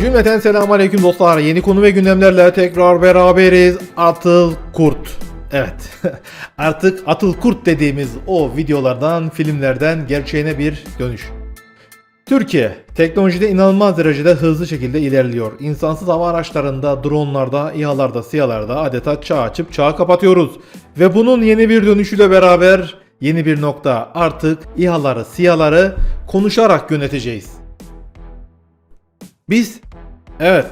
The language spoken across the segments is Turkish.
Cümleten selamun aleyküm dostlar. Yeni konu ve gündemlerle tekrar beraberiz. Atıl Kurt. Evet. Artık Atıl Kurt dediğimiz o videolardan, filmlerden gerçeğine bir dönüş. Türkiye teknolojide inanılmaz derecede hızlı şekilde ilerliyor. İnsansız hava araçlarında, dronlarda, İHA'larda, SİHA'larda adeta çağ açıp çağı kapatıyoruz. Ve bunun yeni bir dönüşüyle beraber yeni bir nokta artık İHA'ları, SİHA'ları konuşarak yöneteceğiz. Biz evet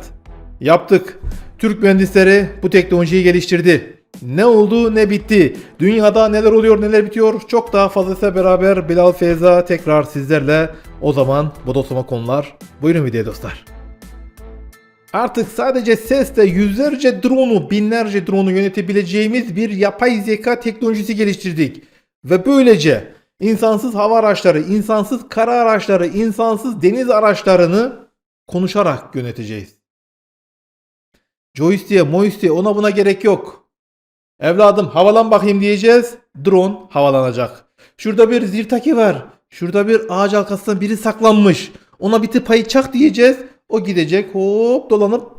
yaptık. Türk mühendisleri bu teknolojiyi geliştirdi. Ne oldu ne bitti. Dünyada neler oluyor neler bitiyor. Çok daha fazlasıyla beraber Bilal Feyza tekrar sizlerle. O zaman bu dostuma konular. Buyurun videoya dostlar. Artık sadece sesle yüzlerce drone'u, binlerce drone'u yönetebileceğimiz bir yapay zeka teknolojisi geliştirdik. Ve böylece insansız hava araçları, insansız kara araçları, insansız deniz araçlarını konuşarak yöneteceğiz. Joystick'e, moystick'e ona buna gerek yok. Evladım havalan bakayım diyeceğiz. Drone havalanacak. Şurada bir zirtaki var. Şurada bir ağaç arkasında biri saklanmış. Ona bir tıpayı çak diyeceğiz. O gidecek hop dolanıp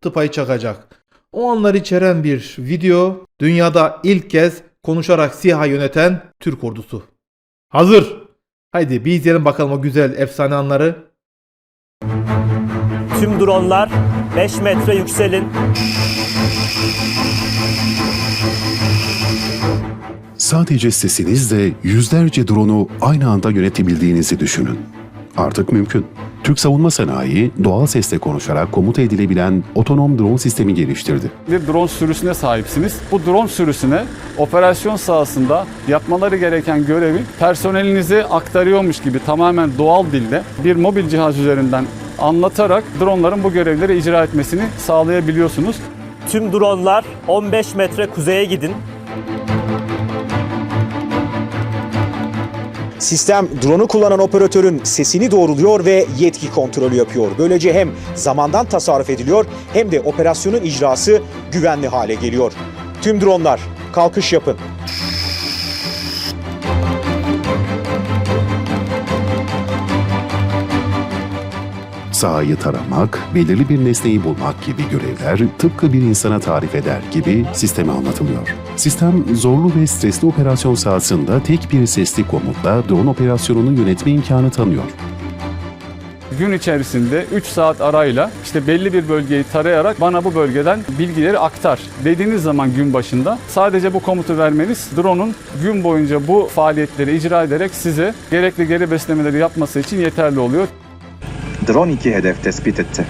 tıpayı çakacak. O anlar içeren bir video dünyada ilk kez konuşarak SİHA yöneten Türk ordusu. Hazır. Haydi bir izleyelim bakalım o güzel efsane anları. Tüm dronlar 5 metre yükselin. Sadece sesinizle yüzlerce drone'u aynı anda yönetebildiğinizi düşünün. Artık mümkün. Türk savunma sanayi doğal sesle konuşarak komuta edilebilen otonom drone sistemi geliştirdi. bir drone sürüsüne sahipsiniz. Bu drone sürüsüne operasyon sahasında yapmaları gereken görevi personelinize aktarıyormuş gibi tamamen doğal dilde bir mobil cihaz üzerinden anlatarak dronların bu görevleri icra etmesini sağlayabiliyorsunuz. Tüm dronlar 15 metre kuzeye gidin. Sistem drone'u kullanan operatörün sesini doğruluyor ve yetki kontrolü yapıyor. Böylece hem zamandan tasarruf ediliyor hem de operasyonun icrası güvenli hale geliyor. Tüm dronlar kalkış yapın. Sahayı taramak, belirli bir nesneyi bulmak gibi görevler tıpkı bir insana tarif eder gibi sisteme anlatılıyor. Sistem zorlu ve stresli operasyon sahasında tek bir sesli komutla drone operasyonunu yönetme imkanı tanıyor. Gün içerisinde 3 saat arayla işte belli bir bölgeyi tarayarak bana bu bölgeden bilgileri aktar dediğiniz zaman gün başında sadece bu komutu vermeniz drone'un gün boyunca bu faaliyetleri icra ederek size gerekli geri beslemeleri yapması için yeterli oluyor. Drone 2 hedef tespit etti.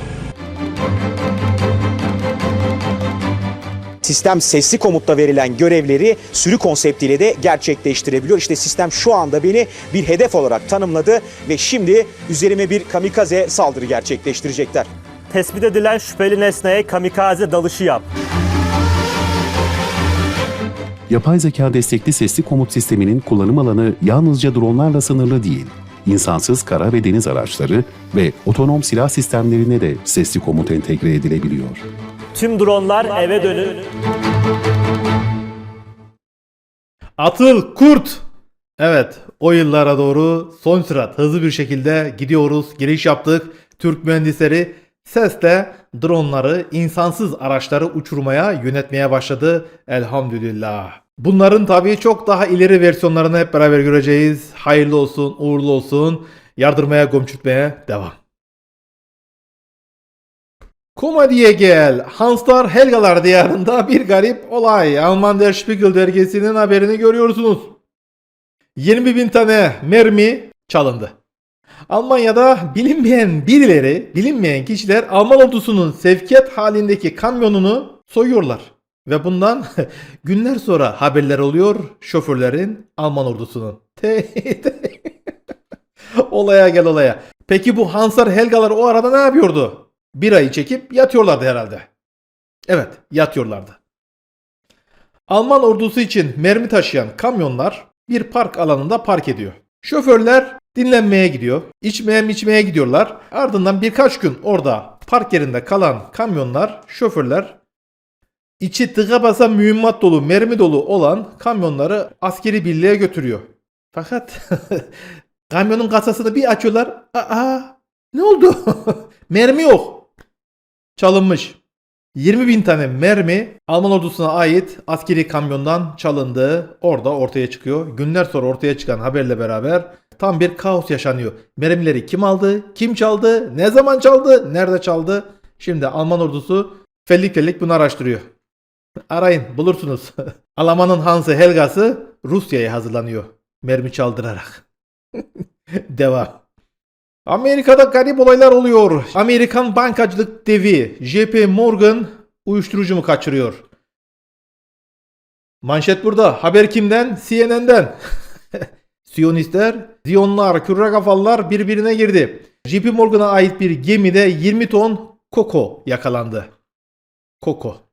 Sistem sesli komutla verilen görevleri sürü konseptiyle de gerçekleştirebiliyor. İşte sistem şu anda beni bir hedef olarak tanımladı ve şimdi üzerime bir kamikaze saldırı gerçekleştirecekler. Tespit edilen şüpheli nesneye kamikaze dalışı yap. Yapay zeka destekli sesli komut sisteminin kullanım alanı yalnızca dronlarla sınırlı değil. İnsansız kara ve deniz araçları ve otonom silah sistemlerine de sesli komut entegre edilebiliyor. Tüm dronlar eve dönün. Atıl Kurt. Evet o yıllara doğru son sürat hızlı bir şekilde gidiyoruz. Giriş yaptık. Türk mühendisleri sesle dronları, insansız araçları uçurmaya, yönetmeye başladı. Elhamdülillah. Bunların tabii çok daha ileri versiyonlarını hep beraber göreceğiz. Hayırlı olsun, uğurlu olsun. Yardırmaya, gömçürtmeye devam. Komediye gel. Hanslar Helgalar diyarında bir garip olay. Alman Der Spiegel dergisinin haberini görüyorsunuz. 20 bin tane mermi çalındı. Almanya'da bilinmeyen birileri, bilinmeyen kişiler Alman ordusunun sevkiyat halindeki kamyonunu soyuyorlar. Ve bundan günler sonra haberler oluyor şoförlerin Alman ordusunun. olaya gel olaya. Peki bu Hansar Helgalar o arada ne yapıyordu? Birayı çekip yatıyorlardı herhalde. Evet yatıyorlardı. Alman ordusu için mermi taşıyan kamyonlar bir park alanında park ediyor. Şoförler dinlenmeye gidiyor. İçmeye içmeye gidiyorlar. Ardından birkaç gün orada park yerinde kalan kamyonlar, şoförler içi tıka basa mühimmat dolu, mermi dolu olan kamyonları askeri birliğe götürüyor. Fakat kamyonun kasasını bir açıyorlar. Aa, ne oldu? mermi yok. çalınmış. 20 bin tane mermi Alman ordusuna ait askeri kamyondan çalındı. Orada ortaya çıkıyor. Günler sonra ortaya çıkan haberle beraber tam bir kaos yaşanıyor. Mermileri kim aldı? Kim çaldı? Ne zaman çaldı? Nerede çaldı? Şimdi Alman ordusu fellik fellik bunu araştırıyor. Arayın bulursunuz. Almanın Hansı Helgası Rusya'ya hazırlanıyor. Mermi çaldırarak. Devam. Amerika'da garip olaylar oluyor. Amerikan bankacılık devi JP Morgan uyuşturucu mu kaçırıyor? Manşet burada. Haber kimden? CNN'den. Siyonistler, Ziyonlar, kürre kafalılar birbirine girdi. JP Morgan'a ait bir gemide 20 ton koko yakalandı. Koko.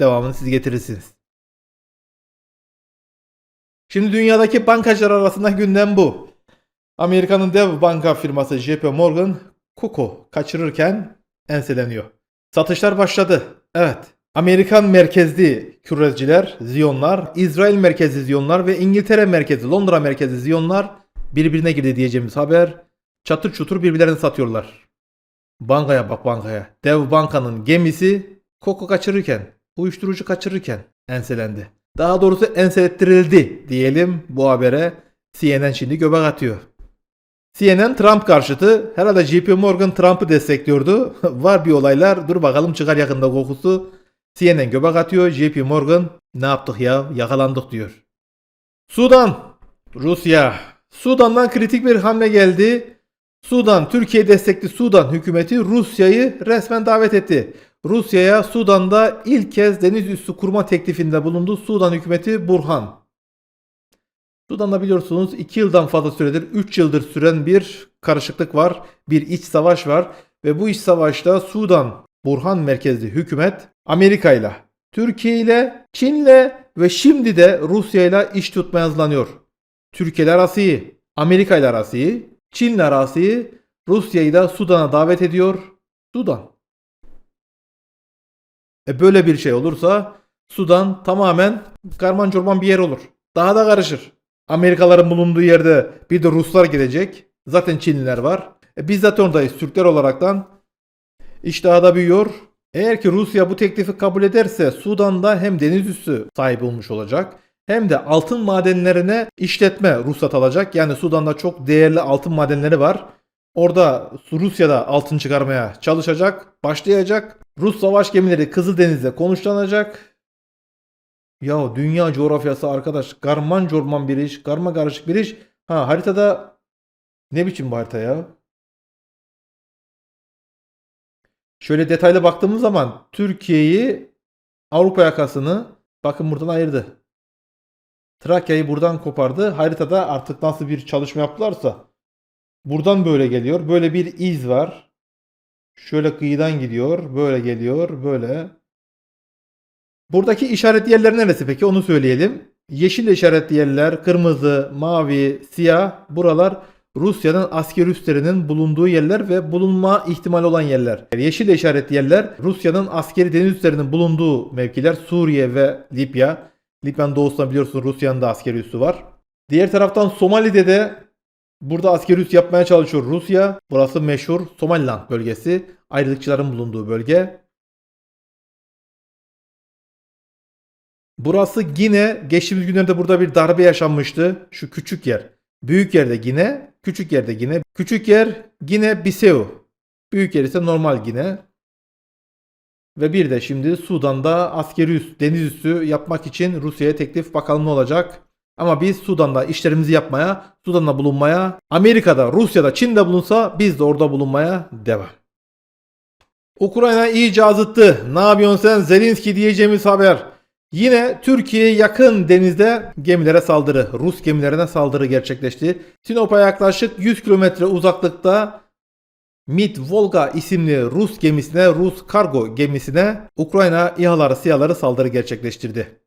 Devamını siz getirirsiniz. Şimdi dünyadaki bankacılar arasında gündem bu. Amerika'nın dev banka firması JP Morgan Koko kaçırırken enseleniyor. Satışlar başladı. Evet. Amerikan merkezli küreciler, Ziyonlar, İsrail merkezli Ziyonlar ve İngiltere merkezli, Londra merkezli Ziyonlar birbirine girdi diyeceğimiz haber. Çatır çutur birbirlerini satıyorlar. Bankaya bak bankaya. Dev bankanın gemisi Koko kaçırırken, uyuşturucu kaçırırken enselendi. Daha doğrusu enselettirildi diyelim bu habere. CNN şimdi göbek atıyor. CNN Trump karşıtı. Herhalde JP Morgan Trump'ı destekliyordu. Var bir olaylar. Dur bakalım çıkar yakında kokusu. CNN göbek atıyor. JP Morgan ne yaptık ya? Yakalandık diyor. Sudan. Rusya. Sudan'dan kritik bir hamle geldi. Sudan, Türkiye destekli Sudan hükümeti Rusya'yı resmen davet etti. Rusya'ya Sudan'da ilk kez deniz üssü kurma teklifinde bulundu Sudan hükümeti Burhan. Sudan'da biliyorsunuz 2 yıldan fazla süredir 3 yıldır süren bir karışıklık var. Bir iç savaş var ve bu iç savaşta Sudan Burhan merkezli hükümet Amerika ile, Türkiye ile, Çin ile ve şimdi de Rusya ile iş tutmaya hazırlanıyor. Türkiye ile arası iyi, Amerika ile arası iyi, Çin ile arası iyi, Rusya'yı da Sudan'a davet ediyor. Sudan. E böyle bir şey olursa Sudan tamamen karman çorman bir yer olur. Daha da karışır. Amerikalıların bulunduğu yerde bir de Ruslar gidecek. Zaten Çinliler var. E biz zaten oradayız Türkler olaraktan. İş daha da büyüyor. Eğer ki Rusya bu teklifi kabul ederse Sudan'da hem deniz üssü sahibi olmuş olacak hem de altın madenlerine işletme ruhsat alacak. Yani Sudan'da çok değerli altın madenleri var. Orada Rusya'da altın çıkarmaya çalışacak, başlayacak. Rus savaş gemileri Kızıldeniz'de konuşlanacak. Ya dünya coğrafyası arkadaş karman çorman bir iş, karma karışık bir iş. Ha haritada ne biçim bir harita ya? Şöyle detaylı baktığımız zaman Türkiye'yi Avrupa yakasını bakın buradan ayırdı. Trakya'yı buradan kopardı. Haritada artık nasıl bir çalışma yaptılarsa buradan böyle geliyor. Böyle bir iz var. Şöyle kıyıdan gidiyor. Böyle geliyor. Böyle. Buradaki işaret yerleri neresi peki onu söyleyelim. Yeşil işaretli yerler, kırmızı, mavi, siyah buralar Rusya'nın asker üslerinin bulunduğu yerler ve bulunma ihtimali olan yerler. Yeşil işaretli yerler Rusya'nın askeri deniz üslerinin bulunduğu mevkiler Suriye ve Libya. Libya'nın doğusunda biliyorsunuz Rusya'nın da askeri üssü var. Diğer taraftan Somali'de de burada askeri üs yapmaya çalışıyor Rusya. Burası meşhur Somaliland bölgesi. Ayrılıkçıların bulunduğu bölge. Burası Gine. Geçtiğimiz günlerde burada bir darbe yaşanmıştı. Şu küçük yer. Büyük yerde Gine. Küçük yerde Gine. Küçük yer Gine Bissau. Büyük yer ise normal Gine. Ve bir de şimdi Sudan'da askeri üs, deniz üssü yapmak için Rusya'ya teklif bakalım ne olacak. Ama biz Sudan'da işlerimizi yapmaya, Sudan'da bulunmaya, Amerika'da, Rusya'da, Çin'de bulunsa biz de orada bulunmaya devam. Ukrayna iyice azıttı. Ne yapıyorsun sen Zelenski diyeceğimiz haber. Yine Türkiye'ye yakın denizde gemilere saldırı, Rus gemilerine saldırı gerçekleşti. Sinop'a yaklaşık 100 kilometre uzaklıkta Mid Volga isimli Rus gemisine, Rus kargo gemisine Ukrayna İHA'ları, SİHA'ları saldırı gerçekleştirdi.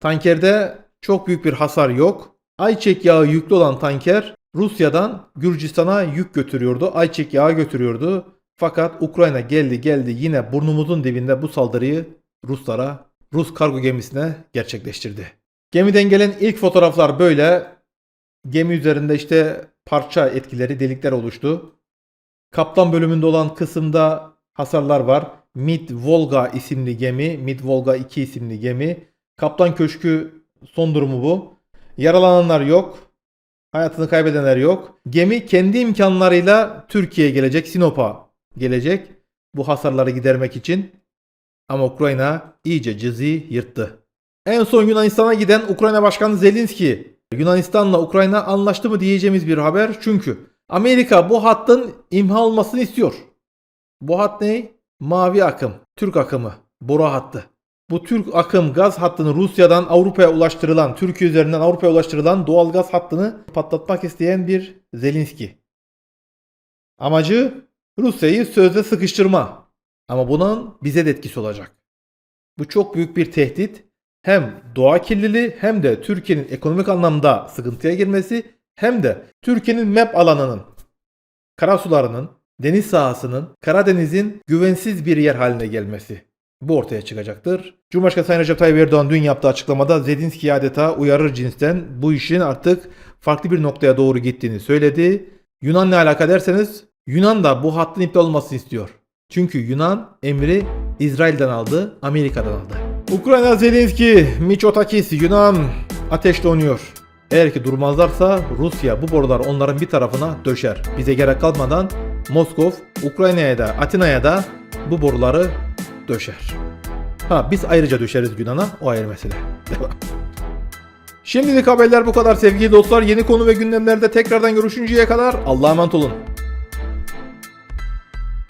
Tankerde çok büyük bir hasar yok. Ayçek yağı yüklü olan tanker Rusya'dan Gürcistan'a yük götürüyordu. Ayçek yağı götürüyordu. Fakat Ukrayna geldi geldi yine burnumuzun dibinde bu saldırıyı Ruslara, Rus kargo gemisine gerçekleştirdi. Gemiden gelen ilk fotoğraflar böyle. Gemi üzerinde işte parça etkileri, delikler oluştu. Kaptan bölümünde olan kısımda hasarlar var. Mid Volga isimli gemi, Mid Volga 2 isimli gemi. Kaptan Köşkü son durumu bu. Yaralananlar yok. Hayatını kaybedenler yok. Gemi kendi imkanlarıyla Türkiye'ye gelecek, Sinop'a gelecek. Bu hasarları gidermek için. Ama Ukrayna iyice cızı yırttı. En son Yunanistan'a giden Ukrayna Başkanı Zelenski. Yunanistan'la Ukrayna anlaştı mı diyeceğimiz bir haber. Çünkü Amerika bu hattın imha olmasını istiyor. Bu hat ne? Mavi akım, Türk akımı, boru hattı. Bu Türk akım gaz hattını Rusya'dan Avrupa'ya ulaştırılan, Türkiye üzerinden Avrupa'ya ulaştırılan doğal gaz hattını patlatmak isteyen bir Zelenski. Amacı Rusya'yı sözde sıkıştırma. Ama bunun bize de etkisi olacak. Bu çok büyük bir tehdit. Hem doğa kirliliği hem de Türkiye'nin ekonomik anlamda sıkıntıya girmesi hem de Türkiye'nin map alanının, karasularının, deniz sahasının, Karadeniz'in güvensiz bir yer haline gelmesi. Bu ortaya çıkacaktır. Cumhurbaşkanı Sayın Recep Tayyip Erdoğan dün yaptığı açıklamada Zelenski'yi adeta uyarır cinsten bu işin artık farklı bir noktaya doğru gittiğini söyledi. Yunan ne alaka derseniz Yunan da bu hattın iptal olmasını istiyor. Çünkü Yunan emri İsrail'den aldı, Amerika'dan aldı. Ukrayna Zelenski, Miçotakis, Yunan ateşle oynuyor. Eğer ki durmazlarsa Rusya bu borular onların bir tarafına döşer. Bize gerek kalmadan Moskov, Ukrayna'ya da Atina'ya da bu boruları döşer. Ha biz ayrıca döşeriz Yunan'a o ayrı mesele. Şimdilik haberler bu kadar sevgili dostlar. Yeni konu ve gündemlerde tekrardan görüşünceye kadar Allah'a emanet olun.